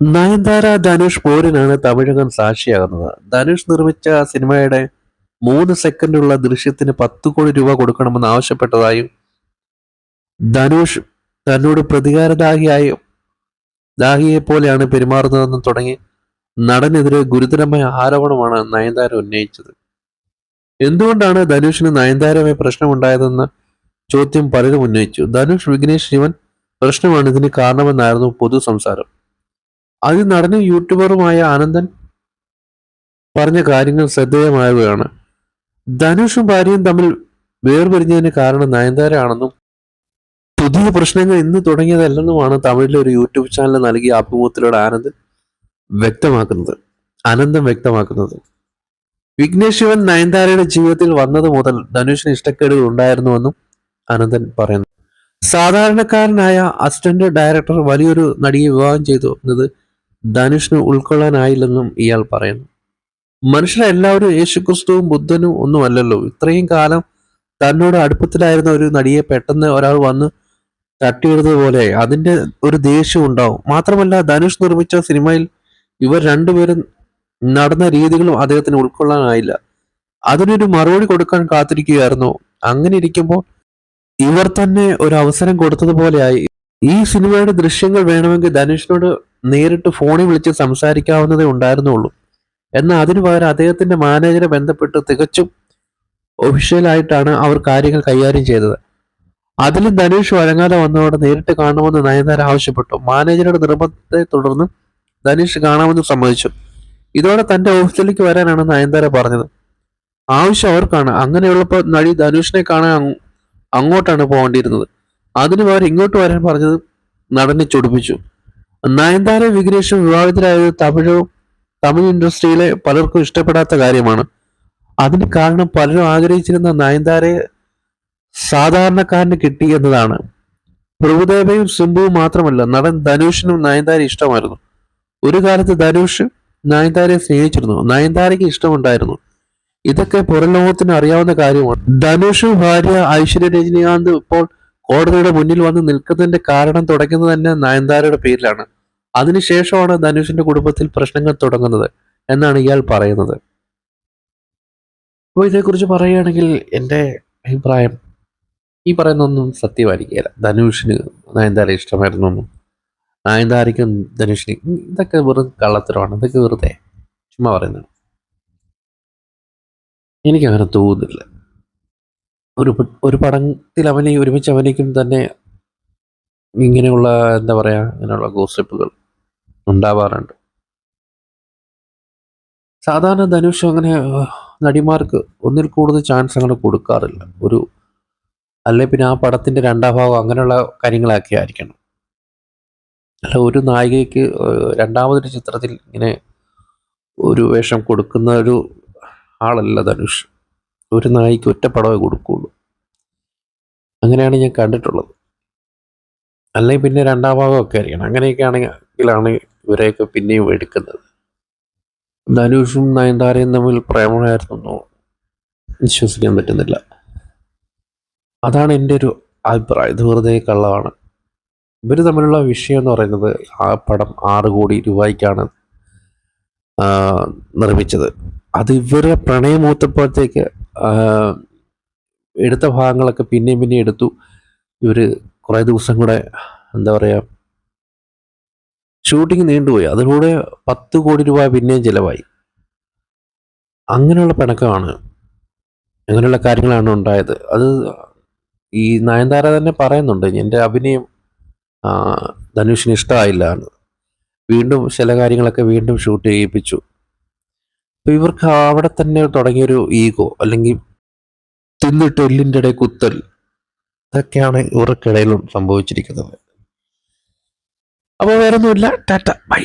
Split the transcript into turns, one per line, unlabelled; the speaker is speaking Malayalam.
നയൻതാര ധനുഷ് പോരിനാണ് തമിഴകം സാക്ഷിയാകുന്നത്. ധനുഷ് നിർമ്മിച്ച സിനിമയുടെ മൂന്ന് സെക്കൻഡുള്ള ദൃശ്യത്തിന് പത്ത് കോടി രൂപ കൊടുക്കണമെന്ന് ആവശ്യപ്പെട്ടതായും ധനുഷ് തന്നോട് പ്രതികാരദാഹിയായും ദാഹിയെ പോലെയാണ് പെരുമാറുന്നതെന്നും തുടങ്ങി നടനെതിരെ ഗുരുതരമായ ആരോപണമാണ് നയൻതാര ഉന്നയിച്ചത്. എന്തുകൊണ്ടാണ് ധനുഷിന് നയൻതാരമായി പ്രശ്നമുണ്ടായതെന്ന ചോദ്യം പലരും ഉന്നയിച്ചു. ധനുഷ് വിഘ്നേഷ് ശിവൻ പ്രശ്നമാണ് ഇതിന് കാരണമെന്നായിരുന്നു പൊതു സംസാരം അതിൽ നടനും യൂട്യൂബറുമായ ആനന്ദൻ പറഞ്ഞ കാര്യങ്ങൾ ശ്രദ്ധേയമായവയാണ്. ധനുഷും ഭാര്യയും തമ്മിൽ വേർപിരിഞ്ഞതിന് കാരണം നയൻതാരാണെന്നും പുതിയ പ്രശ്നങ്ങൾ ഇന്ന് തുടങ്ങിയതല്ലെന്നുമാണ് തമിഴിലെ ഒരു യൂട്യൂബ് ചാനൽ നൽകിയ അഭിമുഖത്തിലൂടെ ആനന്ദൻ വ്യക്തമാക്കുന്നത് ആനന്ദം വ്യക്തമാക്കുന്നത്. വിഘ്നേഷ് ശിവൻ നയൻതാരയുടെ ജീവിതത്തിൽ വന്നത് മുതൽ ധനുഷിന് ഇഷ്ടക്കേടുകൾ ഉണ്ടായിരുന്നുവെന്നും അനന്തൻ പറയുന്നു. സാധാരണക്കാരനായ അസിസ്റ്റന്റ് ഡയറക്ടർ വലിയൊരു നടിയെ വിവാഹം ചെയ്തു എന്നത് ധനുഷിന് ഉൾക്കൊള്ളാനായില്ലെന്നും ഇയാൾ പറയുന്നു. മനുഷ്യരെല്ലാവരും യേശുക്രിസ്തുവും ബുദ്ധനും ഒന്നുമല്ലല്ലോ. ഇത്രയും കാലം തന്നോട് അടുപ്പത്തിലായിരുന്ന ഒരു നടിയെ പെട്ടെന്ന് ഒരാൾ വന്ന് തട്ടിയെടുത്തതുപോലെ അതിന്റെ ഒരു ദേഷ്യം ഉണ്ടാവും. മാത്രമല്ല ധനുഷ് നിർമ്മിച്ച സിനിമയിൽ ഇവർ രണ്ടുപേരും നടന്ന രീതികളും അദ്ദേഹത്തിന് ഉൾക്കൊള്ളാനായില്ല. അതിനൊരു മറുപടി കൊടുക്കാൻ കാത്തിരിക്കുകയായിരുന്നു. അങ്ങനെ ഇരിക്കുമ്പോൾ ഇവർ തന്നെ ഒരു അവസരം കൊടുത്തതുപോലെയായി ഈ സിനിമയുടെ ദൃശ്യങ്ങൾ വേണമെങ്കിൽ ധനുഷിനോട് നേരിട്ട് ഫോണിൽ വിളിച്ച് സംസാരിക്കാവുന്നതേ ഉണ്ടായിരുന്നുള്ളൂ. എന്നാൽ അതിനു പകരം അദ്ദേഹത്തിന്റെ മാനേജറെ ബന്ധപ്പെട്ട് തികച്ചും ഒഫീഷ്യലായിട്ടാണ് അവർ കാര്യങ്ങൾ കൈകാര്യം ചെയ്തത്. അതിലും ധനുഷ് വഴങ്ങാതെ വന്നതോടെ നേരിട്ട് കാണണമെന്ന് നയൻതാര ആവശ്യപ്പെട്ടു. മാനേജറുടെ നിർബന്ധത്തെ തുടർന്ന് ധനുഷ് കാണാമെന്ന് സമ്മതിച്ചു. ഇതോടെ തന്റെ ഓഫീസിലേക്ക് വരാനാണ് നയൻതാര പറഞ്ഞത്. ആവശ്യം അവർക്കാണ്. അങ്ങനെയുള്ളപ്പോൾ നടി ധനുഷിനെ കാണാൻ അങ്ങോട്ടാണ് പോകേണ്ടിയിരുന്നത്. അതിനു പകരം ഇങ്ങോട്ട് വരാൻ പറഞ്ഞത് നടനെ ചൊടിപ്പിച്ചു. നയൻതാര വിഘ്നേഷും വിവാഹിതരായത് തമിഴ് തമിഴ് ഇൻഡസ്ട്രിയിലെ പലർക്കും ഇഷ്ടപ്പെടാത്ത കാര്യമാണ്. അതിന് കാരണം പലരും ആഗ്രഹിച്ചിരുന്ന നയൻതാരയെ സാധാരണക്കാരന് കിട്ടി എന്നതാണ്. പ്രഭുദേവയും സിംബുവും മാത്രമല്ല നടൻ ധനുഷിനും നയൻതാര ഇഷ്ടമായിരുന്നു. ഒരു കാലത്ത് ധനുഷ് നയൻതാരയെ സ്നേഹിച്ചിരുന്നു. നയൻതാരയ്ക്ക് ഇഷ്ടമുണ്ടായിരുന്നു. ഇതൊക്കെ പുറം ലോകത്തിന് അറിയാവുന്ന കാര്യമാണ്. ധനുഷും ഭാര്യ ഐശ്വര്യ രജനീകാന്ത് ഇപ്പോൾ കോടതിയുടെ മുന്നിൽ വന്ന് നിൽക്കുന്നതിന്റെ കാരണം തുടങ്ങുന്നത് തന്നെ നയൻതാരയുടെ പേരിലാണ്. അതിനുശേഷമാണ് ധനുഷിന്റെ കുടുംബത്തിൽ പ്രശ്നങ്ങൾ തുടങ്ങുന്നത് എന്നാണ് ഇയാൾ പറയുന്നത്. അപ്പോൾ ഇതേക്കുറിച്ച് പറയുകയാണെങ്കിൽ എന്റെ അഭിപ്രായം ഈ പറയുന്നൊന്നും സത്യമായിരിക്കില്ല ധനുഷിന് നയൻതാര ഇഷ്ടമായിരുന്നൊന്നും നയൻതാരയ്ക്കും ധനുഷിന് ഇതൊക്കെ വെറും കള്ളത്തരമാണ്. ഇതൊക്കെ വെറുതെ ചുമ്മാ പറയുന്നതാണ്. എനിക്കങ്ങനെ തോന്നുന്നില്ല. ഒരു ഒരു പടത്തിൽ അവനെ ഒരുമിച്ച് അഭിനയിക്കും തന്നെ ഇങ്ങനെയുള്ള എന്താ പറയുക ഇങ്ങനെയുള്ള ഗോസിപ്പുകൾ ഉണ്ടാവാറുണ്ട്. സാധാരണ ധനുഷ് അങ്ങനെ നടിമാർക്ക് ഒന്നിൽ കൂടുതൽ ചാൻസ് അങ്ങനെ കൊടുക്കാറില്ല. ഒരു അല്ലെ പിന്നെ ആ പടത്തിന്റെ രണ്ടാം ഭാഗം അങ്ങനെയുള്ള കാര്യങ്ങളൊക്കെ ആയിരിക്കണം. അല്ല ഒരു നായികയ്ക്ക് രണ്ടാമതൊരു ചിത്രത്തിൽ ഇങ്ങനെ ഒരു വേഷം കൊടുക്കുന്ന ഒരു ആളല്ല ധനുഷ്. ഒരു നായിക്ക് ഒറ്റ പടമേ കൊടുക്കുള്ളൂ. അങ്ങനെയാണ് ഞാൻ കണ്ടിട്ടുള്ളത്. അല്ലെങ്കിൽ പിന്നെ രണ്ടാം ഭാഗമൊക്കെ അറിയണം അങ്ങനെയൊക്കെ ആണെങ്കിലാണ് ഇവരെയൊക്കെ പിന്നെയും എടുക്കുന്നത്. ധനുഷും നയൻതാരയും തമ്മിൽ പ്രേമമായിരുന്നോ? വിശ്വസിക്കാൻ പറ്റുന്നില്ല. അതാണ് എന്റെ ഒരു അഭിപ്രായം. ഇത് വെറുതെ കള്ളമാണ്. ഇവർ തമ്മിലുള്ള വിഷയം എന്ന് പറയുന്നത് ആ പടം ആറ് കോടി രൂപയ്ക്കാണ് നിർമ്മിച്ചത്. അത് ഇവരെ പ്രണയമൂത്തപ്പോഴത്തേക്ക് ആ, എടുത്ത ഭാഗങ്ങളൊക്കെ പിന്നെയും പിന്നെയും എടുത്തു. ഇവർ കുറേ ദിവസം കൂടെ എന്താ പറയുക ഷൂട്ടിങ് നീണ്ടുപോയി. അതിലൂടെ പത്ത് കോടി രൂപ പിന്നെയും ചിലവായി. അങ്ങനെയുള്ള പിണക്കമാണ് അങ്ങനെയുള്ള കാര്യങ്ങളാണ് ഉണ്ടായത്. അത് ഈ നയൻതാര തന്നെ പറയുന്നുണ്ട് എന്റെ അഭിനയം ധനുഷിന് ഇഷ്ടമായില്ല എന്ന്. വീണ്ടും ചില കാര്യങ്ങളൊക്കെ വീണ്ടും ഷൂട്ട് ചെയ്യിപ്പിച്ചു. അപ്പോൾ ഇവർക്ക് അവിടെ തന്നെ തുടങ്ങിയൊരു ഈഗോ അല്ലെങ്കിൽ തിന്നിട്ട് എല്ലിന്റെ ഇടയിൽ കുത്തൽ. ഇതൊക്കെയാണ് ഇവർക്കിടയിലും സംഭവിച്ചിരിക്കുന്നത്. അപ്പോൾ വേറൊന്നുമില്ല. ടാറ്റ. ബൈ.